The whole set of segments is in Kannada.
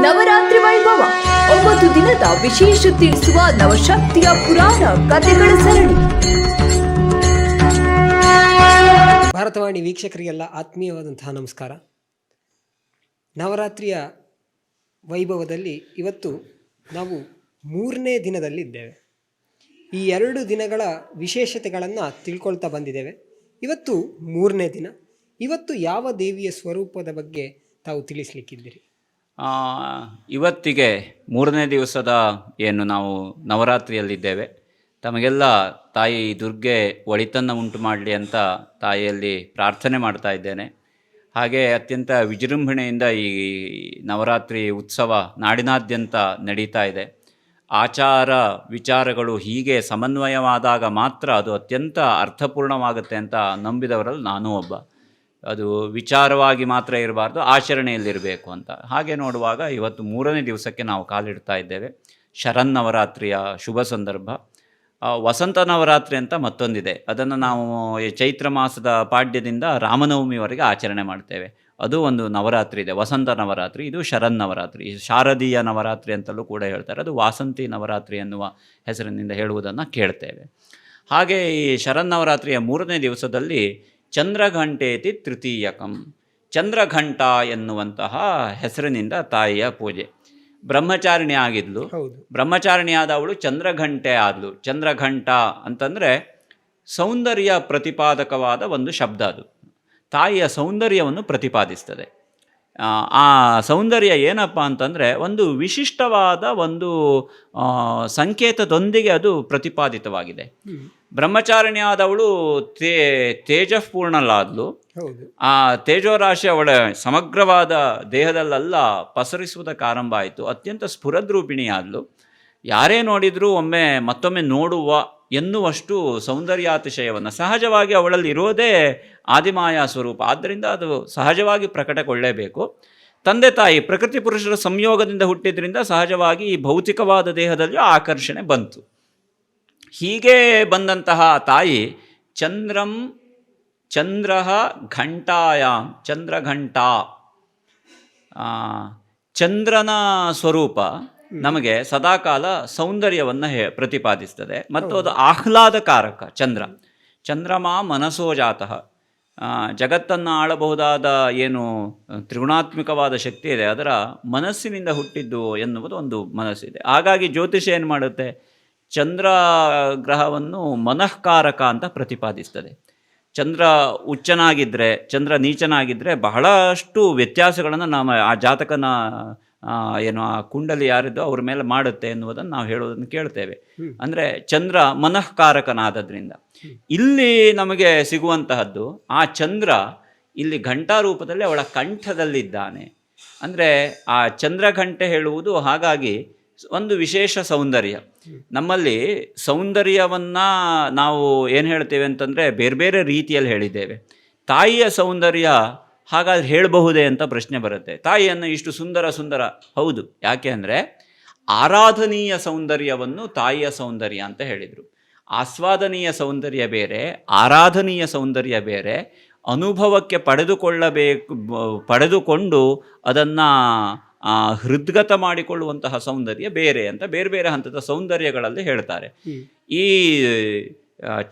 ನವರಾತ್ರಿ ವೈಭವ. ಒಂಬತ್ತು ದಿನದ ವಿಶೇಷ ತಿಳಿಸುವ ನವಶಕ್ತಿಯ ಪುರಾಣ ಕಥೆಗಳ ಸರಣಿ. ಭಾರತವಾಣಿ ವೀಕ್ಷಕರಿಗೆಲ್ಲ ಆತ್ಮೀಯವಾದಂತಹ ನಮಸ್ಕಾರ. ನವರಾತ್ರಿಯ ವೈಭವದಲ್ಲಿ ಇವತ್ತು ನಾವು ಮೂರನೇ ದಿನದಲ್ಲಿದ್ದೇವೆ. ಈ ಎರಡು ದಿನಗಳ ವಿಶೇಷತೆಗಳನ್ನು ತಿಳ್ಕೊಳ್ತಾ ಬಂದಿದ್ದೇವೆ. ಇವತ್ತು ಮೂರನೇ ದಿನ. ಇವತ್ತು ಯಾವ ದೇವಿಯ ಸ್ವರೂಪದ ಬಗ್ಗೆ ತಾವು ತಿಳಿಸ್ಲಿಕ್ಕಿದ್ದೀರಿ? ಇವತ್ತಿಗೆ ಮೂರನೇ ದಿವಸದ ಏನು ನಾವು ನವರಾತ್ರಿಯಲ್ಲಿದ್ದೇವೆ. ತಮಗೆಲ್ಲ ತಾಯಿ ದುರ್ಗೆ ಒಳಿತನ್ನು ಉಂಟು ಮಾಡಲಿ ಅಂತ ತಾಯಿಯಲ್ಲಿ ಪ್ರಾರ್ಥನೆ ಮಾಡ್ತಾ ಇದ್ದೇನೆ. ಹಾಗೆ ಅತ್ಯಂತ ವಿಜೃಂಭಣೆಯಿಂದ ಈ ನವರಾತ್ರಿ ಉತ್ಸವ ನಾಡಿನಾದ್ಯಂತ ನಡೀತಾ ಇದೆ. ಆಚಾರ ವಿಚಾರಗಳು ಹೀಗೆ ಸಮನ್ವಯವಾದಾಗ ಮಾತ್ರ ಅದು ಅತ್ಯಂತ ಅರ್ಥಪೂರ್ಣವಾಗುತ್ತೆ ಅಂತ ನಂಬಿದವರಲ್ಲಿ ನಾನೂ ಒಬ್ಬ. ಅದು ವಿಚಾರವಾಗಿ ಮಾತ್ರ ಇರಬಾರ್ದು, ಆಚರಣೆಯಲ್ಲಿರಬೇಕು ಅಂತ. ಹಾಗೆ ನೋಡುವಾಗ ಇವತ್ತು ಮೂರನೇ ದಿವಸಕ್ಕೆ ನಾವು ಕಾಲಿಡ್ತಾ ಇದ್ದೇವೆ. ಶರನ್ನವರಾತ್ರಿಯ ಶುಭ ಸಂದರ್ಭ. ವಸಂತ ನವರಾತ್ರಿ ಅಂತ ಮತ್ತೊಂದಿದೆ. ಅದನ್ನು ನಾವು ಚೈತ್ರ ಮಾಸದ ಪಾಡ್ಯದಿಂದ ರಾಮನವಮಿವರೆಗೆ ಆಚರಣೆ ಮಾಡ್ತೇವೆ. ಅದು ಒಂದು ನವರಾತ್ರಿ ಇದೆ. ವಸಂತ ನವರಾತ್ರಿ, ಇದು ಶರನ್ ನವರಾತ್ರಿ. ಶಾರದೀಯ ನವರಾತ್ರಿ ಅಂತಲೂ ಕೂಡ ಹೇಳ್ತಾರೆ. ಅದು ವಾಸಂತಿ ನವರಾತ್ರಿ ಎನ್ನುವ ಹೆಸರಿನಿಂದ ಹೇಳುವುದನ್ನು ಕೇಳ್ತೇವೆ. ಹಾಗೆ ಈ ಶರನ್ನವರಾತ್ರಿಯ ಮೂರನೇ ದಿವಸದಲ್ಲಿ ಚಂದ್ರಘಂಟೇತಿ ತೃತೀಯಕಂ. ಚಂದ್ರಘಂಟ ಎನ್ನುವಂತಹ ಹೆಸರಿನಿಂದ ತಾಯಿಯ ಪೂಜೆ. ಬ್ರಹ್ಮಚಾರಿಣಿ ಆಗಿದ್ಲು. ಬ್ರಹ್ಮಚಾರಿಣಿ ಆದವಳು ಚಂದ್ರಘಂಟೆ ಆದಳು ಚಂದ್ರಘಂಟ ಅಂತಂದರೆ ಸೌಂದರ್ಯ ಪ್ರತಿಪಾದಕವಾದ ಒಂದು ಶಬ್ದ ಅದು. ತಾಯಿಯ ಸೌಂದರ್ಯವನ್ನು ಪ್ರತಿಪಾದಿಸ್ತದೆ. ಆ, ಸೌಂದರ್ಯ ಏನಪ್ಪ ಅಂತಂದರೆ ಒಂದು ವಿಶಿಷ್ಟವಾದ ಒಂದು ಸಂಕೇತದೊಂದಿಗೆ ಅದು ಪ್ರತಿಪಾದಿತವಾಗಿದೆ. ಹ್ಮ್. ಬ್ರಹ್ಮಚಾರಿಣಿ ಆದವಳು ತೇ ತೇಜಃಪೂರ್ಣಲಾದ್ಲು ಆ ತೇಜೋರಾಶಿ ಅವಳ ಸಮಗ್ರವಾದ ದೇಹದಲ್ಲೆಲ್ಲ ಪಸರಿಸುವುದಕ್ಕೆ ಆರಂಭ ಆಯಿತು. ಅತ್ಯಂತ ಸ್ಫುರದ್ರೂಪಿಣಿಯಾದ್ಲು. ಯಾರೇ ನೋಡಿದರೂ ಒಮ್ಮೆ ಮತ್ತೊಮ್ಮೆ ನೋಡುವ ಎನ್ನುವಷ್ಟು ಸೌಂದರ್ಯಾತಿಶಯವನ್ನು ಸಹಜವಾಗಿ ಅವಳಲ್ಲಿ ಇರೋದೇ ಆದಿಮಾಯಾ ಸ್ವರೂಪ. ಆದ್ದರಿಂದ ಅದು ಸಹಜವಾಗಿ ಪ್ರಕಟಗೊಳ್ಳೇಬೇಕು. ತಂದೆ ತಾಯಿ ಪ್ರಕೃತಿ ಪುರುಷರ ಸಂಯೋಗದಿಂದ ಹುಟ್ಟಿದ್ರಿಂದ ಸಹಜವಾಗಿ ಈ ಭೌತಿಕವಾದ ದೇಹದಲ್ಲಿಯೂ ಆಕರ್ಷಣೆ ಬಂತು. ಹೀಗೆ ಬಂದಂತಹ ತಾಯಿ ಚಂದ್ರಂ ಚಂದ್ರ ಘಂಟಾಯಾಮ್ ಚಂದ್ರಘಂಟಾ. ಚಂದ್ರನ ಸ್ವರೂಪ ನಮಗೆ ಸದಾಕಾಲ ಸೌಂದರ್ಯವನ್ನು ಹೇ ಪ್ರತಿಪಾದಿಸ್ತದೆ. ಮತ್ತು ಅದು ಆಹ್ಲಾದಕಾರಕ ಚಂದ್ರ. ಚಂದ್ರಮ ಮನಸೋ ಜಾತಃ. ಜಗತ್ತನ್ನು ಆಳಬಹುದಾದ ಏನು ತ್ರಿಗುಣಾತ್ಮಕವಾದ ಶಕ್ತಿ ಇದೆ ಅದರ ಮನಸ್ಸಿನಿಂದ ಹುಟ್ಟಿದ್ದು ಎನ್ನುವುದು ಒಂದು ಮನಸ್ಸಿದೆ. ಹಾಗಾಗಿ ಜ್ಯೋತಿಷ ಏನು ಮಾಡುತ್ತೆ? ಚಂದ್ರ ಗ್ರಹವನ್ನು ಮನಃಕಾರಕ ಅಂತ ಪ್ರತಿಪಾದಿಸ್ತದೆ. ಚಂದ್ರ ಉಚ್ಚನಾಗಿದ್ದರೆ ಚಂದ್ರ ನೀಚನಾಗಿದ್ದರೆ ಬಹಳಷ್ಟು ವ್ಯತ್ಯಾಸಗಳನ್ನು ನಾವು ಆ ಜಾತಕನ ಏನು ಆ ಕುಂಡಲಿ ಯಾರಿದ್ದೋ ಅವ್ರ ಮೇಲೆ ಮಾಡುತ್ತೆ ಎನ್ನುವುದನ್ನು ನಾವು ಹೇಳೋದನ್ನು ಕೇಳ್ತೇವೆ. ಅಂದರೆ ಚಂದ್ರ ಮನಃಕಾರಕನಾದದ್ರಿಂದ ಇಲ್ಲಿ ನಮಗೆ ಸಿಗುವಂತಹದ್ದು ಆ ಚಂದ್ರ ಇಲ್ಲಿ ಘಂಟಾ ರೂಪದಲ್ಲಿ ಅವಳ ಕಂಠದಲ್ಲಿದ್ದಾನೆ. ಅಂದರೆ ಆ ಚಂದ್ರಘಂಟೆ ಹೇಳುವುದು ಹಾಗಾಗಿ ಒಂದು ವಿಶೇಷ ಸೌಂದರ್ಯ. ನಮ್ಮಲ್ಲಿ ಸೌಂದರ್ಯವನ್ನು ನಾವು ಏನು ಹೇಳ್ತೇವೆ ಅಂತಂದರೆ ಬೇರೆ ಬೇರೆ ರೀತಿಯಲ್ಲಿ ಹೇಳಿದ್ದೇವೆ. ತಾಯಿಯ ಸೌಂದರ್ಯ ಹಾಗಾದ್ರೆ ಹೇಳಬಹುದೇ ಅಂತ ಪ್ರಶ್ನೆ ಬರುತ್ತೆ. ತಾಯಿಯನ್ನು ಇಷ್ಟು ಸುಂದರ ಸುಂದರ ಹೌದು. ಯಾಕೆ ಅಂದರೆ ಆರಾಧನೀಯ ಸೌಂದರ್ಯವನ್ನು ತಾಯಿಯ ಸೌಂದರ್ಯ ಅಂತ ಹೇಳಿದರು. ಆಸ್ವಾದನೀಯ ಸೌಂದರ್ಯ ಬೇರೆ ಆರಾಧನೀಯ ಸೌಂದರ್ಯ ಬೇರೆ ಅನುಭವಕ್ಕೆ ಪಡೆದುಕೊಳ್ಳಬೇಕು ಪಡೆದುಕೊಂಡು ಅದನ್ನು ಹೃದ್ಗತ ಮಾಡಿಕೊಳ್ಳುವಂತಹ ಸೌಂದರ್ಯ ಬೇರೆ ಅಂತ ಬೇರೆ ಬೇರೆ ಹಂತದ ಸೌಂದರ್ಯಗಳಲ್ಲಿ ಹೇಳ್ತಾರೆ. ಈ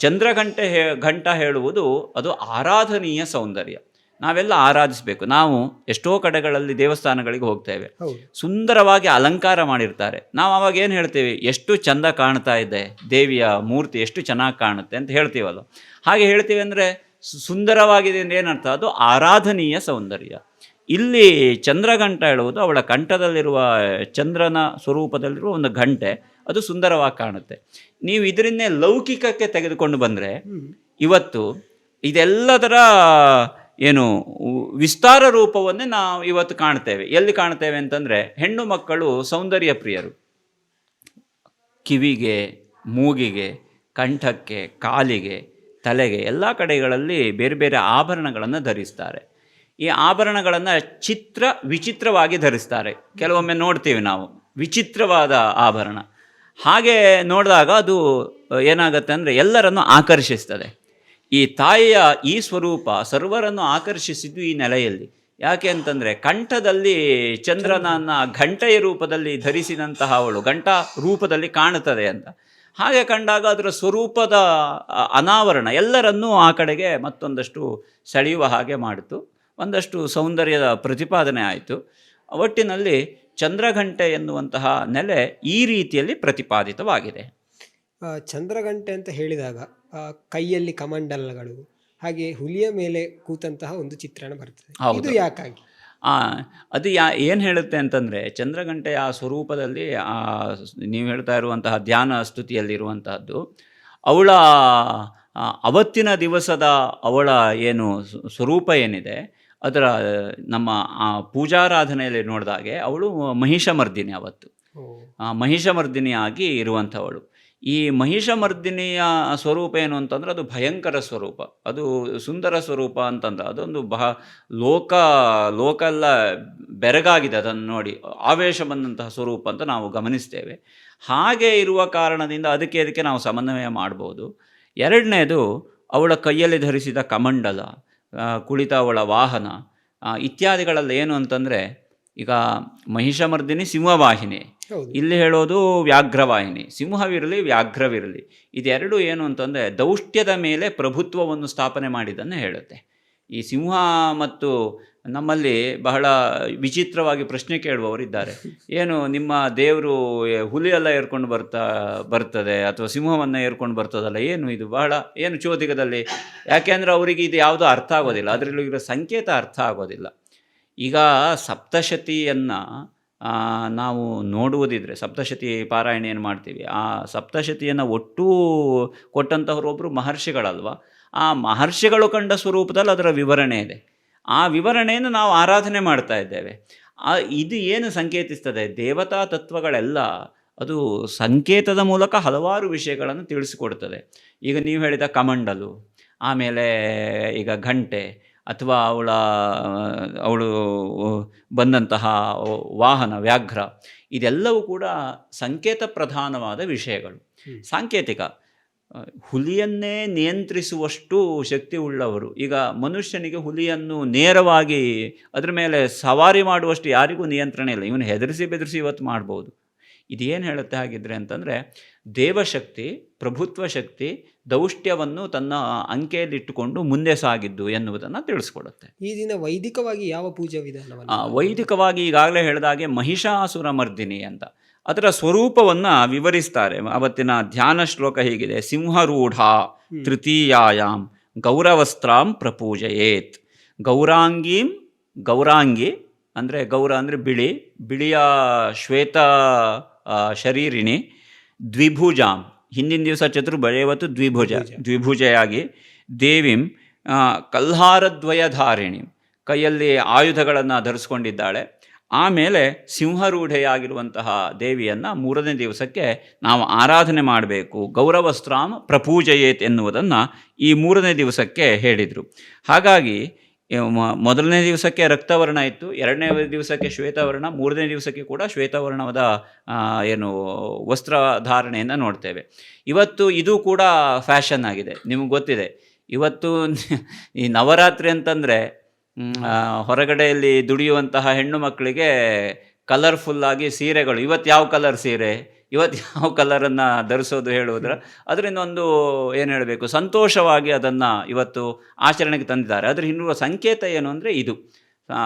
ಚಂದ್ರಘಂಟೆ ಹೇ ಘಂಟ ಹೇಳುವುದು ಅದು ಆರಾಧನೀಯ ಸೌಂದರ್ಯ. ನಾವೆಲ್ಲ ಆರಾಧಿಸಬೇಕು. ನಾವು ಎಷ್ಟೋ ಕಡೆಗಳಲ್ಲಿ ದೇವಸ್ಥಾನಗಳಿಗೆ ಹೋಗ್ತೇವೆ. ಸುಂದರವಾಗಿ ಅಲಂಕಾರ ಮಾಡಿರ್ತಾರೆ. ನಾವು ಅವಾಗ ಏನು ಹೇಳ್ತೀವಿ? ಎಷ್ಟು ಚಂದ ಕಾಣ್ತಾ ಇದೆ. ದೇವಿಯ ಮೂರ್ತಿ ಎಷ್ಟು ಚೆನ್ನಾಗಿ ಕಾಣುತ್ತೆ ಅಂತ ಹೇಳ್ತೀವಲ್ಲ ಹಾಗೆ ಹೇಳ್ತೀವಿ ಅಂದರೆ ಸುಂದರವಾಗಿದೆ ಅಂದರೆ ಏನರ್ಥ? ಅದು ಆರಾಧನೀಯ ಸೌಂದರ್ಯ. ಇಲ್ಲಿ ಚಂದ್ರಘಂಟ ಹೇಳುವುದು ಅವಳ ಕಂಠದಲ್ಲಿರುವ ಚಂದ್ರನ ಸ್ವರೂಪದಲ್ಲಿರುವ ಒಂದು ಗಂಟೆ. ಅದು ಸುಂದರವಾಗಿ ಕಾಣುತ್ತೆ. ನೀವು ಇದರಿಂದೇ ಲೌಕಿಕಕ್ಕೆ ತೆಗೆದುಕೊಂಡು ಬಂದರೆ ಇವತ್ತು ಇದೆಲ್ಲದರ ಏನು ವಿಸ್ತಾರ ರೂಪವನ್ನೇ ನಾವು ಇವತ್ತು ಕಾಣ್ತೇವೆ. ಎಲ್ಲಿ ಕಾಣ್ತೇವೆ ಅಂತಂದರೆ, ಹೆಣ್ಣು ಮಕ್ಕಳು ಸೌಂದರ್ಯ ಪ್ರಿಯರು. ಕಿವಿಗೆ, ಮೂಗಿಗೆ, ಕಂಠಕ್ಕೆ, ಕಾಲಿಗೆ, ತಲೆಗೆ, ಎಲ್ಲ ಕಡೆಗಳಲ್ಲಿ ಬೇರೆ ಬೇರೆ ಆಭರಣಗಳನ್ನು ಧರಿಸ್ತಾರೆ. ಈ ಆಭರಣಗಳನ್ನು ಚಿತ್ರ, ವಿಚಿತ್ರವಾಗಿ ಧರಿಸ್ತಾರೆ. ಕೆಲವೊಮ್ಮೆ ನೋಡ್ತೀವಿ ನಾವು, ವಿಚಿತ್ರವಾದ ಆಭರಣ. ಹಾಗೆ ನೋಡಿದಾಗ ಅದು, ಏನಾಗುತ್ತೆ ಅಂದರೆ ಎಲ್ಲರನ್ನು ಆಕರ್ಷಿಸ್ತದೆ. ಈ ತಾಯಿಯ ಈ ಸ್ವರೂಪ ಸರ್ವರನ್ನು ಆಕರ್ಷಿಸಿದ್ದು ಈ ನೆಲೆಯಲ್ಲಿ. ಯಾಕೆ ಅಂತಂದರೆ ಕಂಠದಲ್ಲಿ ಚಂದ್ರನನ್ನು ಘಂಟೆಯ ರೂಪದಲ್ಲಿ ಧರಿಸಿದಂತಹ ಅವಳು ಘಂಟಾ ರೂಪದಲ್ಲಿ ಕಾಣುತ್ತದೆ ಅಂತ. ಹಾಗೆ ಕಂಡಾಗ ಅದರ ಸ್ವರೂಪದ ಅನಾವರಣ ಎಲ್ಲರನ್ನೂ ಆ ಕಡೆಗೆ ಮತ್ತೊಂದಷ್ಟು ಸೆಳೆಯುವ ಹಾಗೆ ಮಾಡಿತು. ಒಂದಷ್ಟು ಸೌಂದರ್ಯದ ಪ್ರತಿಪಾದನೆ ಆಯಿತು. ಒಟ್ಟಿನಲ್ಲಿ ಚಂದ್ರಘಂಟೆ ಎನ್ನುವಂತಹ ನೆಲೆ ಈ ರೀತಿಯಲ್ಲಿ ಪ್ರತಿಪಾದಿತವಾಗಿದೆ. ಚಂದ್ರಘಂಟೆ ಅಂತ ಹೇಳಿದಾಗ ಕೈಯಲ್ಲಿ ಕಮಂಡಲಗಳು ಹಾಗೆ ಹುಲಿಯ ಮೇಲೆ ಕೂತಂತಹ ಒಂದು ಚಿತ್ರಣ ಬರ್ತದೆ. ಹೌದು. ಇದು ಯಾಕಾಗಿ? ಆ, ಅದು ಯಾ ಏನು ಹೇಳುತ್ತೆ ಅಂತಂದರೆ ಚಂದ್ರಗಂಟೆಯ ಆ ಸ್ವರೂಪದಲ್ಲಿ ಆ ನೀವು ಹೇಳ್ತಾ ಇರುವಂತಹ ಧ್ಯಾನ ಸ್ತುತಿಯಲ್ಲಿರುವಂತಹದ್ದು ಅವಳ ಅವತ್ತಿನ ದಿವಸದ ಅವಳ ಏನು ಸ್ವರೂಪ ಏನಿದೆ ಅದರ ನಮ್ಮ ಆ ಪೂಜಾರಾಧನೆಯಲ್ಲಿ ನೋಡಿದಾಗೆ ಅವಳು ಮಹಿಷಮರ್ದಿನಿ ಅವತ್ತು. ಮಹಿಷಮರ್ದಿನಿಯಾಗಿ ಇರುವಂಥವಳು. ಈ ಮಹಿಷಮರ್ದಿನಿಯ ಸ್ವರೂಪ ಏನು ಅಂತಂದರೆ ಅದು ಭಯಂಕರ ಸ್ವರೂಪ. ಅದು ಸುಂದರ ಸ್ವರೂಪ ಅಂತಂದ್ರೆ ಅದೊಂದು ಬಹ ಲೋಕ ಲೋಕ ಎಲ್ಲ ಬೆರಗಾಗಿದೆ ಅದನ್ನು ನೋಡಿ. ಆವೇಶ ಬಂದಂತಹ ಸ್ವರೂಪ ಅಂತ ನಾವು ಗಮನಿಸ್ತೇವೆ. ಹಾಗೆ ಇರುವ ಕಾರಣದಿಂದ ಅದಕ್ಕೆ ಅದಕ್ಕೆ ನಾವು ಸಮನ್ವಯ ಮಾಡ್ಬೋದು. ಎರಡನೇದು ಅವಳ ಕೈಯಲ್ಲಿ ಧರಿಸಿದ ಕಮಂಡಲ ಕುಳಿತ ಅವಳ ವಾಹನ ಇತ್ಯಾದಿಗಳಲ್ಲಿ ಏನು ಅಂತಂದರೆ ಈಗ ಮಹಿಷಮರ್ದಿನಿ ಸಿಂಹವಾಹಿನಿ. ಇಲ್ಲಿ ಹೇಳೋದು ವ್ಯಾಘ್ರವಾಹಿನಿ. ಸಿಂಹವಿರಲಿ ವ್ಯಾಘ್ರವಿರಲಿ. ಇದೆರಡು ಏನು ಅಂತಂದರೆ ದೌಷ್ಟ್ಯದ ಮೇಲೆ ಪ್ರಭುತ್ವವನ್ನು ಸ್ಥಾಪನೆ ಮಾಡಿದ್ದನ್ನು ಹೇಳುತ್ತೆ. ಈ ಸಿಂಹ ಮತ್ತು ನಮ್ಮಲ್ಲಿ ಬಹಳ ವಿಚಿತ್ರವಾಗಿ ಪ್ರಶ್ನೆ ಕೇಳುವವರಿದ್ದಾರೆ ಏನು ನಿಮ್ಮ ದೇವರು ಹುಲಿ ಎಲ್ಲ ಏರ್ಕೊಂಡು ಬರ್ತಾ ಬರ್ತದೆ ಅಥವಾ ಸಿಂಹವನ್ನು ಏರ್ಕೊಂಡು ಬರ್ತದಲ್ಲ? ಏನು ಇದು ಬಹಳ ಏನು ಚೋದಿಗದಲ್ಲಿ? ಯಾಕೆಂದರೆ ಅವರಿಗೆ ಇದು ಯಾವುದೂ ಅರ್ಥ ಆಗೋದಿಲ್ಲ. ಅದರಲ್ಲಿ ಇರೋ ಸಂಕೇತ ಅರ್ಥ ಆಗೋದಿಲ್ಲ. ಈಗ ಸಪ್ತಶತಿಯನ್ನು ನಾವು ನೋಡುವುದಿದ್ರೆ, ಸಪ್ತಶತಿ ಪಾರಾಯಣ ಏನು ಮಾಡ್ತೀವಿ. ಆ ಸಪ್ತಶತಿಯನ್ನು ಒಟ್ಟು ಕೊಟ್ಟಂತಹವರು ಒಬ್ಬರು ಮಹರ್ಷಿಗಳಲ್ವ? ಆ ಮಹರ್ಷಿಗಳು ಕಂಡ ಸ್ವರೂಪದಲ್ಲಿ ಅದರ ವಿವರಣೆ ಇದೆ. ಆ ವಿವರಣೆಯನ್ನು ನಾವು ಆರಾಧನೆ ಮಾಡ್ತಾ ಇದ್ದೇವೆ. ಇದು ಏನು ಸಂಕೇತಿಸ್ತದೆ? ದೇವತಾ ತತ್ವಗಳೆಲ್ಲ ಅದು ಸಂಕೇತದ ಮೂಲಕ ಹಲವಾರು ವಿಷಯಗಳನ್ನು ತಿಳಿಸಿಕೊಡ್ತದೆ. ಈಗ ನೀವು ಹೇಳಿದ ಕಮಂಡಲು, ಆಮೇಲೆ ಈಗ ಘಂಟೆ ಅಥವಾ ಅವಳ ಅವಳು ಬಂದಂತಹ ವಾಹನ ವ್ಯಾಘ್ರ ಇದೆಲ್ಲವೂ ಕೂಡ ಸಂಕೇತ ಪ್ರಧಾನವಾದ ವಿಷಯಗಳು. ಸಾಂಕೇತಿಕ ಹುಲಿಯನ್ನೇ ನಿಯಂತ್ರಿಸುವಷ್ಟು ಶಕ್ತಿ ಉಳ್ಳವರು. ಈಗ ಮನುಷ್ಯನಿಗೆ ಹುಲಿಯನ್ನು ನೇರವಾಗಿ ಅದರ ಮೇಲೆ ಸವಾರಿ ಮಾಡುವಷ್ಟು ಯಾರಿಗೂ ನಿಯಂತ್ರಣ ಇಲ್ಲ. ಇವನು ಹೆದರಿಸಿ ಬೆದರಿಸಿ ಇವತ್ತು ಮಾಡ್ಬೋದು. ಇದೇನು ಹೇಳುತ್ತೆ ಹಾಗಿದ್ರೆ ಅಂತಂದರೆ ದೇವಶಕ್ತಿ ಪ್ರಭುತ್ವ ಶಕ್ತಿ ದೌಷ್ಟ್ಯವನ್ನು ತನ್ನ ಅಂಕೆಯಲ್ಲಿಟ್ಟುಕೊಂಡು ಮುಂದೆ ಸಾಗಿದ್ದು ಎನ್ನುವುದನ್ನು ತಿಳಿಸ್ಕೊಡುತ್ತೆ. ಈ ದಿನ ವೈದಿಕವಾಗಿ ಯಾವ ಪೂಜಾ ವಿಧಾನ ವೈದಿಕವಾಗಿ ಈಗಾಗಲೇ ಹೇಳಿದಾಗೆ ಮಹಿಷಾಸುರ ಮರ್ದಿನಿ ಅಂತ. ಅದರ ಸ್ವರೂಪವನ್ನು ವಿವರಿಸ್ತಾರೆ. ಅವತ್ತಿನ ಧ್ಯಾನ ಶ್ಲೋಕ ಹೀಗಿದೆ ಸಿಂಹರೂಢ ತೃತೀಯಾಯಾಮ್ ಗೌರವಸ್ತ್ರಾಂ ಪ್ರಪೂಜಯೇತ್. ಗೌರಾಂಗೀಂ ಗೌರಾಂಗಿ ಅಂದರೆ ಗೌರ ಅಂದರೆ ಬಿಳಿ ಬಿಳಿಯ ಶ್ವೇತ ಶರೀರಿಣಿ ದ್ವಿಭುಜಾಂ. ಹಿಂದಿನ ದಿವಸ ಚತುರ್ಭುಜ ಇವತ್ತು ದ್ವಿಭುಜ. ದ್ವಿಭುಜೆಯಾಗಿ ದೇವಿಂ ಕಲ್ಹಾರದ್ವಯಧಾರಿಣಿ ಕೈಯಲ್ಲಿ ಆಯುಧಗಳನ್ನು ಧರಿಸ್ಕೊಂಡಿದ್ದಾಳೆ. ಆಮೇಲೆ ಸಿಂಹರೂಢೆಯಾಗಿರುವಂತಹ ದೇವಿಯನ್ನು ಮೂರನೇ ದಿವಸಕ್ಕೆ ನಾವು ಆರಾಧನೆ ಮಾಡಬೇಕು. ಗೌರವಸ್ತ್ರಾಂ ಪ್ರಪೂಜಯೇತ್ ಎನ್ನುವುದನ್ನು ಈ ಮೂರನೇ ದಿವಸಕ್ಕೆ ಹೇಳಿದರು. ಹಾಗಾಗಿ ಮೊದಲನೇ ದಿವಸಕ್ಕೆ ರಕ್ತವರ್ಣ ಇತ್ತು, ಎರಡನೇ ದಿವಸಕ್ಕೆ ಶ್ವೇತವರ್ಣ, ಮೂರನೇ ದಿವಸಕ್ಕೆ ಕೂಡ ಶ್ವೇತವರ್ಣವಾದ ಏನು ವಸ್ತ್ರ ಧಾರಣೆಯನ್ನು ನೋಡ್ತೇವೆ. ಇವತ್ತು ಇದು ಕೂಡ ಫ್ಯಾಷನ್ ಆಗಿದೆ, ನಿಮಗೆ ಗೊತ್ತಿದೆ. ಇವತ್ತು ಈ ನವರಾತ್ರಿ ಅಂತಂದರೆ ಹೊರಗಡೆಯಲ್ಲಿ ದುಡಿಯುವಂತಹ ಹೆಣ್ಣು ಮಕ್ಕಳಿಗೆ ಕಲರ್ಫುಲ್ಲಾಗಿ ಸೀರೆಗಳು, ಇವತ್ತು ಯಾವ ಕಲರ್ ಸೀರೆ? ಇವತ್ತು ಯಾವ ಕಲರನ್ನು ಧರಿಸೋದು ಹೇಳುವುದರ ಅದರಿಂದ ಒಂದು ಏನು ಹೇಳಬೇಕು ಸಂತೋಷವಾಗಿ ಅದನ್ನು ಇವತ್ತು ಆಚರಣೆಗೆ ತಂದಿದ್ದಾರೆ. ಅದರ ಹಿಂದಿರುವ ಸಂಕೇತ ಏನು ಅಂದರೆ ಇದು.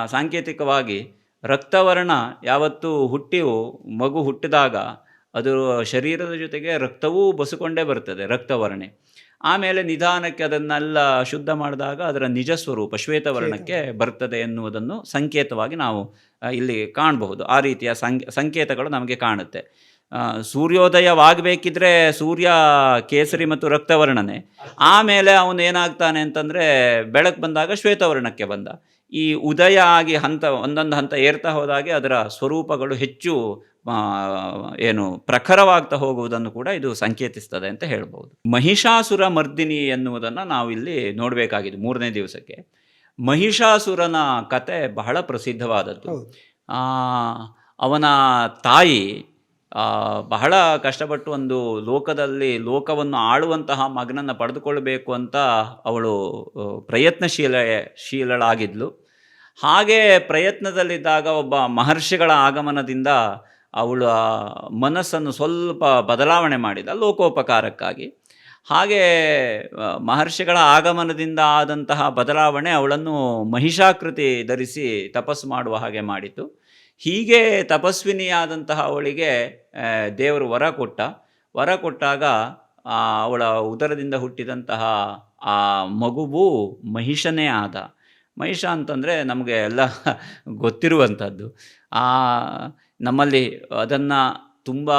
ಸಾಂಕೇತಿಕವಾಗಿ ರಕ್ತವರ್ಣ ಯಾವತ್ತು ಹುಟ್ಟಿಯು ಮಗು ಹುಟ್ಟಿದಾಗ ಅದು ಶರೀರದ ಜೊತೆಗೆ ರಕ್ತವೂ ಬಸಿಕೊಂಡೇ ಬರ್ತದೆ ರಕ್ತವರ್ಣೆ. ಆಮೇಲೆ ನಿಧಾನಕ್ಕೆ ಅದನ್ನೆಲ್ಲ ಶುದ್ಧ ಮಾಡಿದಾಗ ಅದರ ನಿಜ ಸ್ವರೂಪ ಶ್ವೇತವರ್ಣಕ್ಕೆ ಬರ್ತದೆ ಎನ್ನುವುದನ್ನು ಸಂಕೇತವಾಗಿ ನಾವು ಇಲ್ಲಿ ಕಾಣಬಹುದು. ಆ ರೀತಿಯ ಸಂಕ್ ಸಂಕೇತಗಳು ನಮಗೆ ಕಾಣುತ್ತೆ. ಸೂರ್ಯೋದಯವಾಗಬೇಕಿದ್ರೆ ಸೂರ್ಯ ಕೇಸರಿ ಮತ್ತು ರಕ್ತವರ್ಣನೆ. ಆಮೇಲೆ ಅವನು ಏನಾಗ್ತಾನೆ ಅಂತಂದರೆ ಬೆಳಕು ಬಂದಾಗ ಶ್ವೇತವರ್ಣಕ್ಕೆ ಬಂದ. ಈ ಉದಯ ಆಗಿ ಹಂತ ಒಂದೊಂದು ಹಂತ ಏರ್ತಾ ಹೋದಾಗೆ ಅದರ ಸ್ವರೂಪಗಳು ಹೆಚ್ಚು ಏನು ಪ್ರಖರವಾಗ್ತಾ ಹೋಗುವುದನ್ನು ಕೂಡ ಇದು ಸಂಕೇತಿಸ್ತದೆ ಅಂತ ಹೇಳ್ಬೋದು. ಮಹಿಷಾಸುರ ಮರ್ದಿನಿ ಎನ್ನುವುದನ್ನು ನಾವಿಲ್ಲಿ ಇಲ್ಲಿ ನೋಡಬೇಕಾಗಿದೆ ಮೂರನೇ ದಿವಸಕ್ಕೆ. ಮಹಿಷಾಸುರನ ಕತೆ ಬಹಳ ಪ್ರಸಿದ್ಧವಾದದ್ದು. ಆ, ಅವನ ತಾಯಿ ಬಹಳ ಕಷ್ಟಪಟ್ಟು ಒಂದು ಲೋಕದಲ್ಲಿ ಲೋಕವನ್ನು ಆಳುವಂತಹ ಮಗನನ್ನು ಪಡೆದುಕೊಳ್ಬೇಕು ಅಂತ ಅವಳು ಪ್ರಯತ್ನಶೀಲ, ಶೀಲಳಾಗಿದ್ಲು. ಹಾಗೆ ಪ್ರಯತ್ನದಲ್ಲಿದ್ದಾಗ ಒಬ್ಬ ಮಹರ್ಷಿಗಳ ಆಗಮನದಿಂದ ಅವಳ ಮನಸ್ಸನ್ನು ಸ್ವಲ್ಪ ಬದಲಾವಣೆ ಮಾಡಿದ ಲೋಕೋಪಕಾರಕ್ಕಾಗಿ. ಹಾಗೆ ಮಹರ್ಷಿಗಳ ಆಗಮನದಿಂದ ಆದಂತಹ ಬದಲಾವಣೆ ಅವಳನ್ನು ಮಹಿಷಾಕೃತಿ ಧರಿಸಿ ತಪಸ್ಸು ಮಾಡುವ ಹಾಗೆ ಮಾಡಿತು. ಹೀಗೆ ತಪಸ್ವಿನಿಯಾದಂತಹ ಅವಳಿಗೆ ದೇವರು ವರ ಕೊಟ್ಟ. ವರ ಕೊಟ್ಟಾಗ ಅವಳ ಉದರದಿಂದ ಹುಟ್ಟಿದಂತಹ ಆ ಮಗುವು ಮಹಿಷನೇ ಆದ. ಮಹಿಷ ಅಂತಂದರೆ ನಮಗೆ ಎಲ್ಲ ಗೊತ್ತಿರುವಂಥದ್ದು. ಆ, ನಮ್ಮಲ್ಲಿ ಅದನ್ನು ತುಂಬ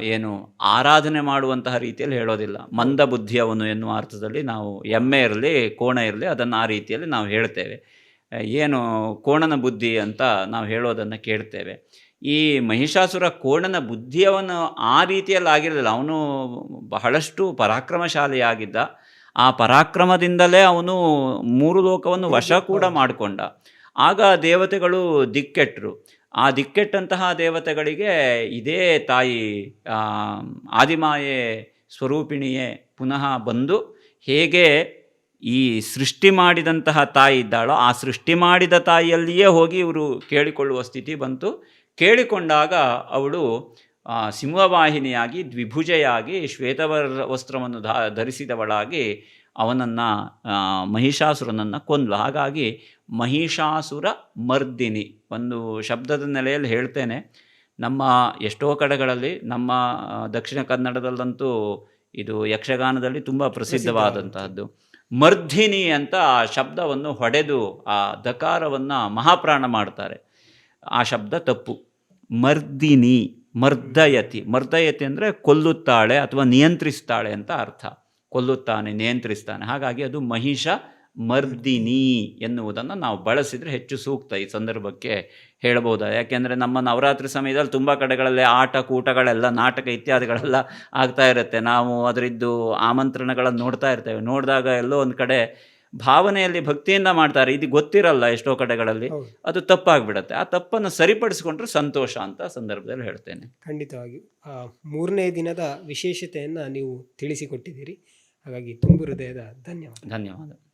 ಏನು ಆರಾಧನೆ ಮಾಡುವಂತಹ ರೀತಿಯಲ್ಲಿ ಹೇಳೋದಿಲ್ಲ. ಮಂದ ಬುದ್ಧಿಯವನು ಎನ್ನುವ ಅರ್ಥದಲ್ಲಿ ನಾವು ಎಮ್ಮೆ ಇರಲಿ, ಕೋಣ ಇರಲಿ, ಅದನ್ನು ಆ ರೀತಿಯಲ್ಲಿ ನಾವು ಹೇಳ್ತೇವೆ. ಏನು ಕೋಣನ ಬುದ್ಧಿ ಅಂತ ನಾವು ಹೇಳೋದನ್ನು ಕೇಳ್ತೇವೆ. ಈ ಮಹಿಷಾಸುರ ಕೋಣನ ಬುದ್ಧಿಯವನು ಆ ರೀತಿಯಲ್ಲಿ ಆಗಿರಲಿಲ್ಲ. ಅವನು ಬಹಳಷ್ಟು ಪರಾಕ್ರಮಶಾಲಿಯಾಗಿದ್ದ. ಆ ಪರಾಕ್ರಮದಿಂದಲೇ ಅವನು ಮೂರು ಲೋಕವನ್ನು ವಶ ಕೂಡ ಮಾಡಿಕೊಂಡ. ಆಗ ದೇವತೆಗಳು ದಿಕ್ಕೆಟ್ಟರು ಆ ದಿಕ್ಕೆಟ್ಟಂತಹ ದೇವತೆಗಳಿಗೆ ಇದೇ ತಾಯಿ ಆದಿಮಾಯೆ ಸ್ವರೂಪಿಣಿಯೇ ಪುನಃ ಬಂದು ಹೇಗೆ ಈ ಸೃಷ್ಟಿ ಮಾಡಿದಂತಹ ತಾಯಿ ಇದ್ದಾಳೋ ಆ ಸೃಷ್ಟಿ ಮಾಡಿದ ತಾಯಿಯಲ್ಲಿಯೇ ಹೋಗಿ ಇವರು ಕೇಳಿಕೊಳ್ಳುವ ಸ್ಥಿತಿ ಬಂತು. ಕೇಳಿಕೊಂಡಾಗ ಅವಳು ಸಿಂಹವಾಹಿನಿಯಾಗಿ, ದ್ವಿಭುಜೆಯಾಗಿ, ಶ್ವೇತವರ ವಸ್ತ್ರವನ್ನು ಧಾ, ಧರಿಸಿದವಳಾಗಿ ಅವನನ್ನು ಮಹಿಷಾಸುರನನ್ನು ಕೊಂದ್ಲು. ಹಾಗಾಗಿ ಮಹಿಷಾಸುರ ಮರ್ದಿನಿ ಒಂದು ಶಬ್ದದ ನೆಲೆಯಲ್ಲಿ ಹೇಳ್ತೇನೆ. ನಮ್ಮ ಎಷ್ಟೋ ಕಡೆಗಳಲ್ಲಿ, ನಮ್ಮ ದಕ್ಷಿಣ ಕನ್ನಡದಲ್ಲಂತೂ ಇದು ಯಕ್ಷಗಾನದಲ್ಲಿ ತುಂಬ ಪ್ರಸಿದ್ಧವಾದಂತಹದ್ದು. ಮರ್ಧಿನಿ ಅಂತ ಆ ಶಬ್ದವನ್ನು ಹೊಡೆದು ಆ ಧಕಾರವನ್ನು ಮಹಾಪ್ರಾಣ ಮಾಡ್ತಾರೆ. ಆ ಶಬ್ದ ತಪ್ಪು. ಮರ್ದಿನಿ, ಮರ್ದಯತಿ. ಮರ್ದಯತಿ ಅಂದರೆ ಕೊಲ್ಲುತ್ತಾಳೆ ಅಥವಾ ನಿಯಂತ್ರಿಸ್ತಾಳೆ ಅಂತ ಅರ್ಥ. ಕೊಲ್ಲುತ್ತಾನೆ, ನಿಯಂತ್ರಿಸ್ತಾನೆ. ಹಾಗಾಗಿ ಅದು ಮಹಿಷ ಮರ್ದಿನಿ ಎನ್ನುವುದನ್ನು ನಾವು ಬಳಸಿದರೆ ಹೆಚ್ಚು ಸೂಕ್ತ ಈ ಸಂದರ್ಭಕ್ಕೆ ಹೇಳಬಹುದು ಯಾಕೆಂದರೆ ನಮ್ಮ ನವರಾತ್ರಿ ಸಮಯದಲ್ಲಿ ತುಂಬ ಕಡೆಗಳಲ್ಲಿ ಆಟ ಕೂಟಗಳೆಲ್ಲ ನಾಟಕ ಇತ್ಯಾದಿಗಳೆಲ್ಲ ಆಗ್ತಾ ಇರುತ್ತೆ. ನಾವು ಅದರಿದ್ದು ಆಮಂತ್ರಣಗಳನ್ನು ನೋಡ್ತಾ ಇರ್ತೇವೆ. ನೋಡಿದಾಗ ಎಲ್ಲೋ ಒಂದು ಕಡೆ ಭಾವನೆಯಲ್ಲಿ ಭಕ್ತಿಯಿಂದ ಮಾಡ್ತಾರೆ. ಇದು ಗೊತ್ತಿರಲ್ಲ ಎಷ್ಟೋ ಕಡೆಗಳಲ್ಲಿ. ಅದು ತಪ್ಪಾಗ್ಬಿಡತ್ತೆ. ಆ ತಪ್ಪನ್ನು ಸರಿಪಡಿಸಿಕೊಂಡ್ರೆ ಸಂತೋಷ ಅಂತ ಸಂದರ್ಭದಲ್ಲಿ ಹೇಳ್ತೇನೆ. ಖಂಡಿತವಾಗಿ. ಮೂರನೇ ದಿನದ ವಿಶೇಷತೆಯನ್ನು ನೀವು ತಿಳಿಸಿಕೊಟ್ಟಿದ್ದೀರಿ. ಹಾಗಾಗಿ ತುಂಬ ಹೃದಯದ ಧನ್ಯವಾದ. ಧನ್ಯವಾದ.